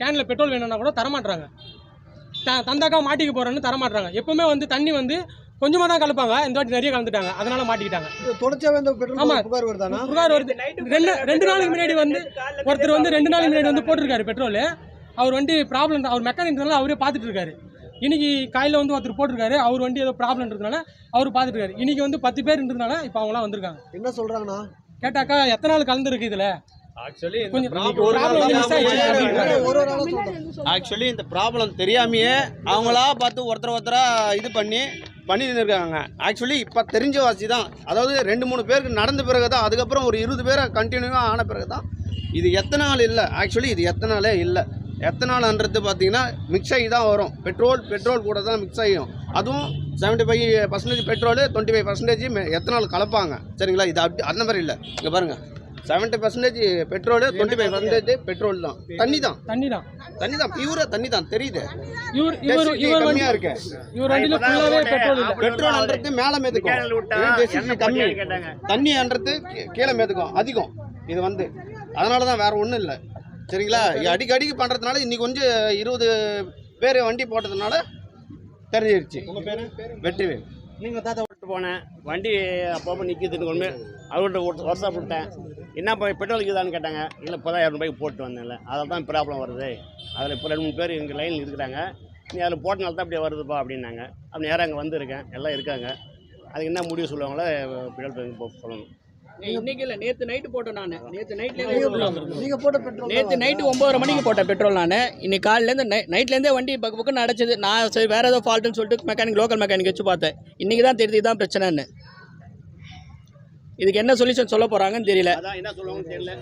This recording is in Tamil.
கேனில் பெட்ரோல் வேணும்னா கூட தரமாட்டுறாங்க த தந்தாக்கா மாட்டிக்க போகிறேன்னு தரமாட்டுறாங்க எப்பவுமே வந்து தண்ணி வந்து கொஞ்சமாக தான் கலப்பாங்க. இந்த வாட்டி நிறைய கலந்துட்டாங்க. அதனால மாட்டிக்கிட்டாங்க. இந்த பெட்ரோல் ஆமா. புகார் வருதானா புகார் வருது. ரெண்டு ரெண்டு நாளைக்கு முன்னாடி வந்து ஒருத்தர் வந்து ரெண்டு நாளைக்கு முன்னாடி வந்து போட்டிருக்காரு பெட்ரோல் அவர் வண்டி ப்ராப்ளம் அவர் மெக்கானிக்னால அவரே பார்த்துட்டு இருக்காரு இன்னைக்கு காலையில் வந்து ஒருத்தர் போட்டிருக்காரு. அவர் வண்டி ஏதோ ப்ராப்ளம்ன்றதுனால அவர் பார்த்துட்டு இருக்காரு இன்னைக்கு வந்து பத்து பேர்ன்றதுனால இப்போ அவங்களாம் வந்திருக்காங்க. என்ன சொல்றாங்கண்ணா? கேட்டாக்கா எத்தனை நாள் கலந்துருக்கு இதில்? ஆக்சுவலி இந்த ப்ராப்ளம் தெரியாமையே அவங்களா பார்த்து ஒருத்தர் ஒருத்தரா இது பண்ணி பண்ணிட்டு இருக்காங்க ஆக்சுவலி இப்போ தெரிஞ்ச வாசி தான். அதாவது ரெண்டு மூணு பேருக்கு நடந்த பிறகு தான் அதுக்கப்புறம் ஒரு இருபது பேரை கண்டினியூவாக ஆன பிறகு தான் இது எத்தனை நாள் இல்லை? ஆக்சுவலி இது எத்தனை நாளே இல்லை. எத்தனால்ன்றது பார்த்தீங்கன்னா மிக்ஸ் ஆகி தான் வரும். பெட்ரோல் பெட்ரோல் கூட தான் மிக்ஸ் ஆகியும் அதுவும் seventy five percentage petrol twenty five percentage ethanol கலப்பாங்க? சரிங்களா? இது அப்படி அந்த மாதிரி இல்லை. இங்கே பாருங்கள் seventy percentage petrol twenty five percentage petrol தான். தண்ணி தான்? தண்ணி தான்? தண்ணி தான் பியூரா தண்ணி தான். தெரியுது? இவர் இவர் இவர் கம்மியா இருக்கு. இவர் வண்டியில் ஃபுல்லாகவே பெட்ரோல் இல்லை. பெட்ரோல்ன்றது மேல டெசிஷன் கம்மி? தண்ணின்றது கீ- கீழே மேதுக்கும் அதிகம். இது வந்து. அதனால தான் வேற ஒன்றும் இல்லை. சரிங்களா? அடிக்க அடிக்க பண்றதுனால இன்னைக்கு கொஞ்சம் இருபது பேர் வண்டி போட்டதுனால தெரிஞ்சிருச்சு. வெற்றிவேல் நீங்க தாத்தா விட்டு போனேன். வண்டி அப்பப்போ நிற்கிதுன்னு ஒன்று அவர்கிட்ட ஒரு வருஷம் விட்டேன். என்ன இப்போ பெட்ரோல் இருக்குதான்னு கேட்டாங்க. இல்லை இப்போ தான் இரநூறுபாய்க்கு போட்டு வந்தேன்ல. அதில் தான் ப்ராப்ளம் வருது. அதில் இப்போ ரெண்டு மூணு பேர் எங்கள் லைனில் இருக்கிறாங்க. நீ அதில் போட்டனால தான் அப்படியே வருதுப்பா அப்படின்னாங்க. அப்படி நேரம் அங்கே வந்திருக்கேன். எல்லாம் இருக்காங்க. அதுக்கு என்ன முடிவு சொல்லுவாங்களோ பெட்ரோல் பங்க் போ சொல்லணும். இன்னைக்கு இல்ல நேத்து நைட்டு போட்டேன் நான். நேத்து நைட்ல நீங்க போட்ட பெட்ரோல் நேத்து நைட்டு ஒன்பதரை மணிக்கு போட்டேன் பெட்ரோல் நான். இன்னைக்கு காலையிலேருந்து நை நைட்லேருந்தே வண்டி பக்கு பக்கம் அடைச்சது. நான் சரி வேற ஏதோ ஃபால்ட்டுன்னு சொல்லிட்டு மெக்கானிக் லோக்கல் மெக்கானிக் வச்சு பார்த்தேன். இன்னைக்கு தான் தெரியுது தான் பிரச்சனைன்னு. இதுக்கு என்ன சொல்யூஷன் சொல்ல போறாங்கன்னு தெரியல. என்ன சொல்லுவாங்கன்னு தெரியல.